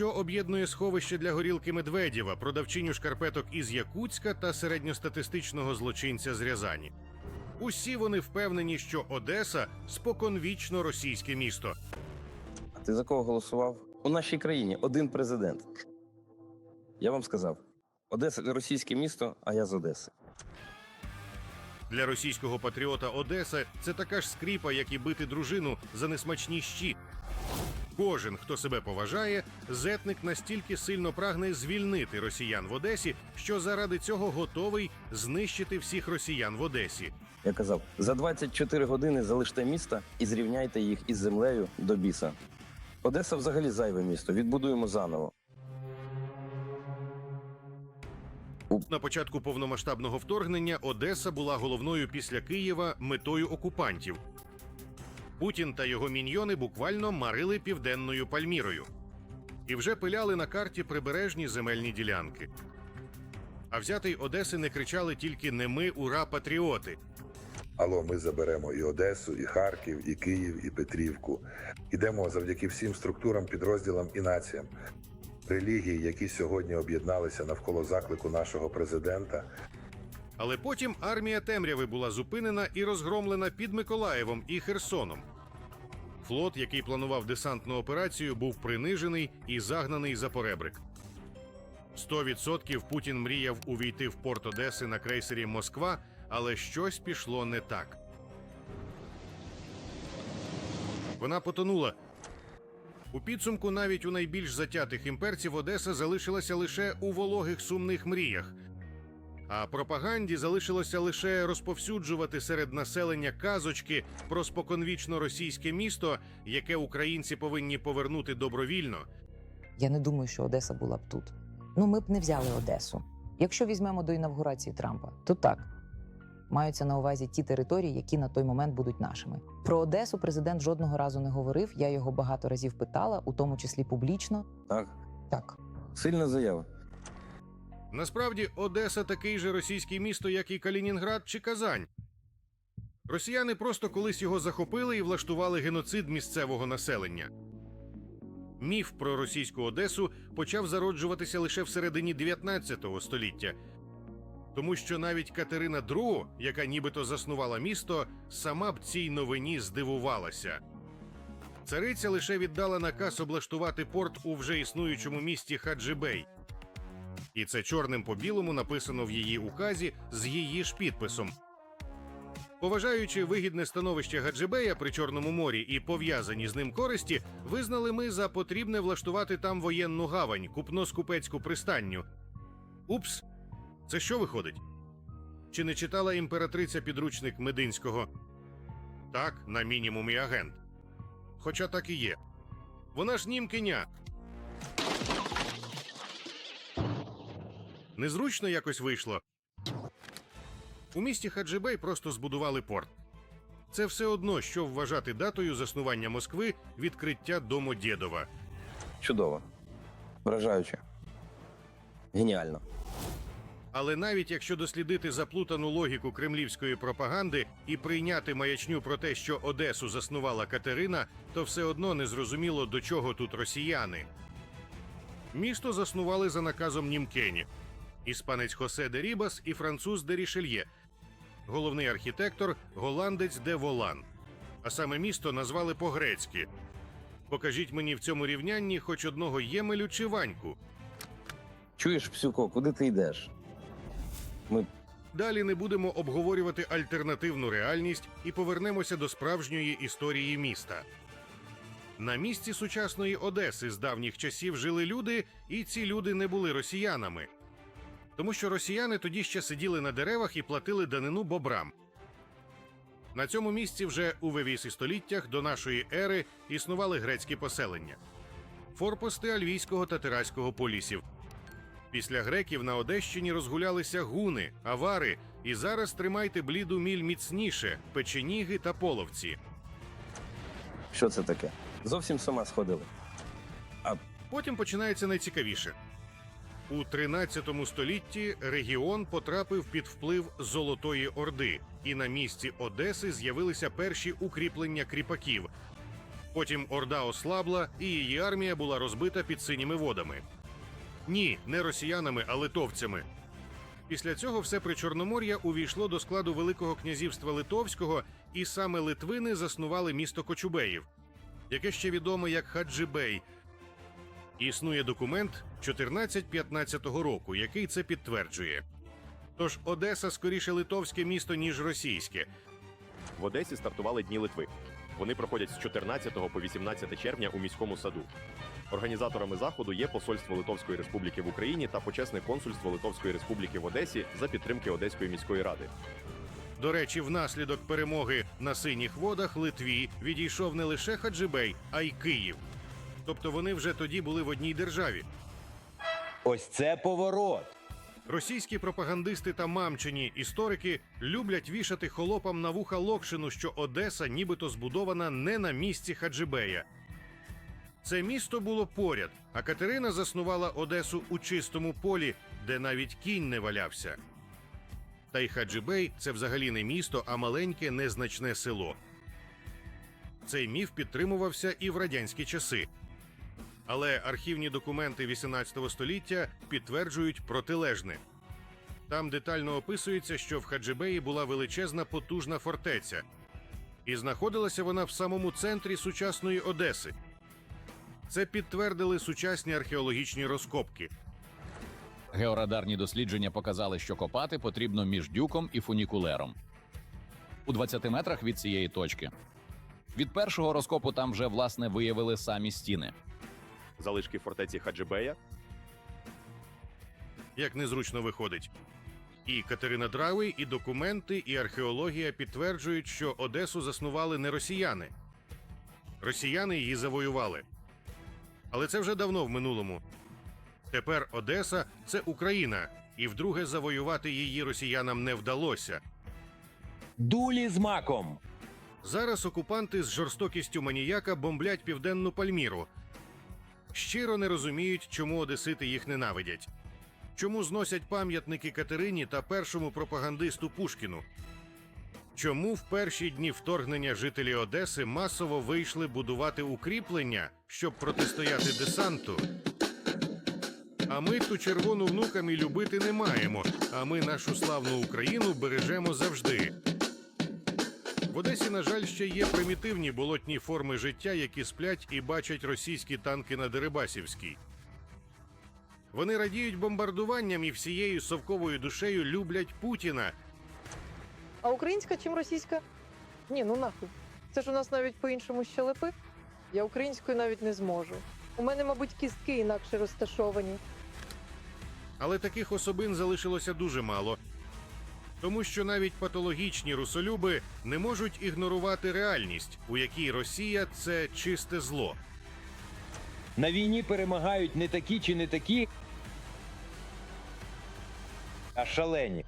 що об'єднує сховище для горілки Медведєва, продавчиню шкарпеток із Якутська та середньостатистичного злочинця з Рязані. Усі вони впевнені, що Одеса споконвічно російське місто. А ти за кого голосував? У нашій країні один президент. Я вам сказав: Одеса російське місто, а я з Одеси. Для російського патріота Одеса це така ж скріпа, як і бити дружину за несмачні щі. Кожен, хто себе поважає, зетник настільки сильно прагне звільнити росіян в Одесі, що заради цього готовий знищити всіх росіян в Одесі. Я казав: за 24 години залиште місто і зрівняйте їх із землею до біса. Одеса взагалі зайве місто. Відбудуємо заново. На початку повномасштабного вторгнення Одеса була головною після Києва метою окупантів. Путін та його міньйони буквально марили південною Пальмірою і вже пиляли на карті прибережні земельні ділянки. А взятий Одеси не кричали тільки не ми, ура, патріоти. Алло, ми заберемо і Одесу, і Харків, і Київ, і Петрівку. Ідемо завдяки всім структурам, підрозділам і націям. Релігії, які сьогодні об'єдналися навколо заклику нашого президента, Але потім армія темряви була зупинена і розгромлена під Миколаєвом і Херсоном. Флот, який планував десантну операцію, був принижений і загнаний за поребрик. 100% Путін мріяв увійти в порт Одеси на крейсері Москва, але щось пішло не так. Вона потонула. У підсумку навіть у найбільш затятих імперців Одеса залишилася лише у вологих сумних мріях. А пропаганді залишилося лише розповсюджувати серед населення казочки про споконвічно російське місто, яке українці повинні повернути добровільно. Я не думаю, що Одеса була б тут. Ну, ми б не взяли Одесу. Якщо візьмемо до інавгурації Трампа, то так. Маються на увазі ті території, які на той момент будуть нашими. Про Одесу президент жодного разу не говорив. Я його багато разів питала, у тому числі публічно. Так, Так, сильна заява. Насправді, Одеса такий же російське місто, як і Калінінград чи Казань. Росіяни просто колись його захопили і влаштували геноцид місцевого населення. Міф про російську Одесу почав зароджуватися лише в середині 19 століття, тому що навіть Катерина II, яка нібито заснувала місто, сама б цій новині здивувалася. Цариця лише віддала наказ облаштувати порт у вже існуючому місті Хаджибей. І це чорним по білому написано в її указі з її ж підписом. Поважаючи вигідне становище Гаджибея при Чорному морі і пов'язані з ним користі, визнали ми за потрібне влаштувати там воєнну гавань, купно-скупецьку пристанню. Упс, це що виходить? Чи не читала імператриця підручник Мединського? Так, на мінімумі агент. Хоча так і є. Вона ж німкиня. Незручно якось вийшло. У місті Хаджибей просто збудували порт. Це все одно, що вважати датою заснування Москви відкриття Домодєдова. Чудово. Вражаюче. Геніально. Але навіть якщо дослідити заплутану логіку кремлівської пропаганди і прийняти маячню про те, що Одесу заснувала Катерина, то все одно не зрозуміло, до чого тут росіяни. Місто заснували за наказом Німкені, іспанець Хосе де Рібас і француз де Рішельє, головний архітектор голландець де Волан. А саме місто назвали по-грецьки. Покажіть мені в цьому рівнянні хоч одного Ємелю чи Ваньку. Чуєш, псюко, куди ти йдеш? Ми Далі не будемо обговорювати альтернативну реальність і повернемося до справжньої історії міста. На місці сучасної Одеси з давніх часів жили люди, і ці люди не були росіянами. Тому що росіяни тоді ще сиділи на деревах і платили данину бобрам. На цьому місці вже у вивісі століттях до нашої ери існували грецькі поселення, форпости Альвійського та Тираського полісів. Після греків на Одещині розгулялися гуни, авари, і зараз тримайте бліду міль міцніше, печеніги та половці. що це таке? Зовсім з ума сходили. Потім починається найцікавіше. У 13 столітті регіон потрапив під вплив Золотої Орди, і на місці Одеси з'явилися перші укріплення кріпаків. Потім Орда ослабла, і її армія була розбита під синіми водами. Ні, не росіянами, а литовцями. Після цього все Причорномор'я увійшло до складу Великого князівства Литовського, і саме Литвини заснували місто Кочубеїв, яке ще відоме як Хаджибей. Існує документ 1415 року, який це підтверджує. Тож Одеса скоріше литовське місто, ніж російське. В Одесі стартували Дні Литви. Вони проходять з 14 по 18 червня у міському саду. Організаторами заходу є Посольство Литовської Республіки в Україні та почесне консульство Литовської Республіки в Одесі за підтримки Одеської міської ради. До речі, внаслідок перемоги на синіх водах Литві відійшов не лише Хаджибей, а й Київ. Тобто вони вже тоді були в одній державі. Ось це поворот. Російські пропагандисти та мамчині історики люблять вішати холопам на вуха Локшину, що Одеса нібито збудована не на місці Хаджибея. Це місто було поряд, а Катерина заснувала Одесу у чистому полі, де навіть кінь не валявся. Та й Хаджибей це взагалі не місто, а маленьке незначне село. Цей міф підтримувався і в радянські часи. Але архівні документи 18 століття підтверджують протилежне. Там детально описується, що в Хаджибеї була величезна потужна фортеця, і знаходилася вона в самому центрі сучасної Одеси. Це підтвердили сучасні археологічні розкопки. Георадарні дослідження показали, що копати потрібно між дюком і фунікулером. У 20 метрах від цієї точки. Від першого розкопу там вже власне виявили самі стіни. Залишки фортеці Хаджибея як незручно виходить. І Катерина Дравий, і документи, і археологія підтверджують, що Одесу заснували не росіяни. Росіяни її завоювали. Але це вже давно в минулому. Тепер Одеса це Україна, і вдруге завоювати її росіянам не вдалося. Дулі з маком. Зараз окупанти з жорстокістю маніяка бомблять південну Пальміру. Щиро не розуміють, чому одесити їх ненавидять. Чому зносять пам'ятники Катерині та першому пропагандисту Пушкіну? Чому в перші дні вторгнення жителі Одеси масово вийшли будувати укріплення, щоб протистояти десанту? А ми ту червону внукам і любити не маємо, а ми нашу славну Україну бережемо завжди. В Одесі, на жаль, ще є примітивні болотні форми життя, які сплять і бачать російські танки на Дерибасівській. Вони радіють бомбардуванням і всією совковою душею люблять Путіна. А українська чим російська? Ні, ну нахуй. Це ж у нас навіть по-іншому щелепи. Я українською навіть не зможу. У мене, мабуть, кістки інакше розташовані. Але таких особин залишилося дуже мало. Тому що навіть патологічні русолюби не можуть ігнорувати реальність, у якій Росія це чисте зло. На війні перемагають не такі чи не такі, а шалені.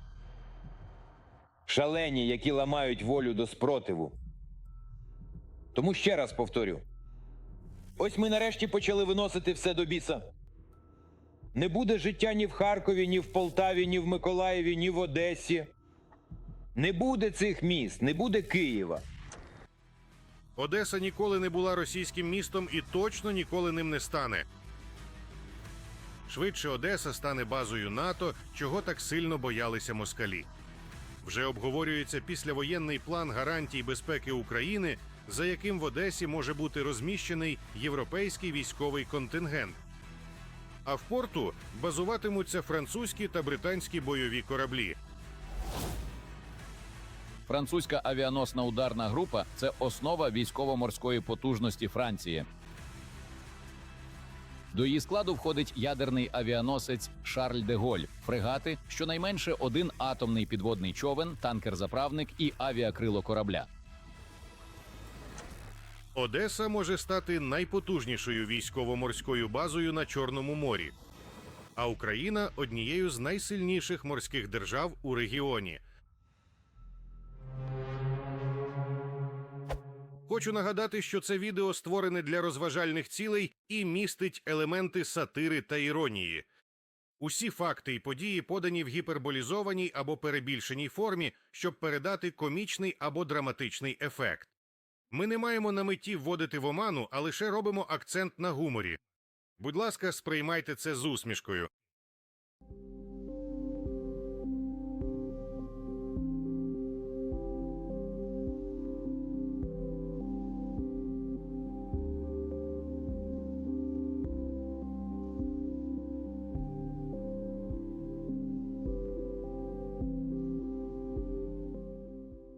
Шалені, які ламають волю до спротиву. Тому ще раз повторю: ось ми нарешті почали виносити все до біса. Не буде життя ні в Харкові, ні в Полтаві, ні в Миколаєві, ні в Одесі. Не буде цих міст, не буде Києва. Одеса ніколи не була російським містом і точно ніколи ним не стане. Швидше Одеса стане базою НАТО, чого так сильно боялися москалі. Вже обговорюється післявоєнний план гарантій безпеки України, за яким в Одесі може бути розміщений європейський військовий контингент. А в порту базуватимуться французькі та британські бойові кораблі. Французька авіаносна ударна група це основа військово-морської потужності Франції. До її складу входить ядерний авіаносець Шарль де Голь, фрегати, щонайменше один атомний підводний човен, танкер-заправник і авіакрило корабля. Одеса може стати найпотужнішою військово-морською базою на Чорному морі, а Україна однією з найсильніших морських держав у регіоні. Хочу нагадати, що це відео створене для розважальних цілей і містить елементи сатири та іронії. Усі факти і події подані в гіперболізованій або перебільшеній формі, щоб передати комічний або драматичний ефект. Ми не маємо на меті вводити в оману, а лише робимо акцент на гуморі. Будь ласка, сприймайте це з усмішкою.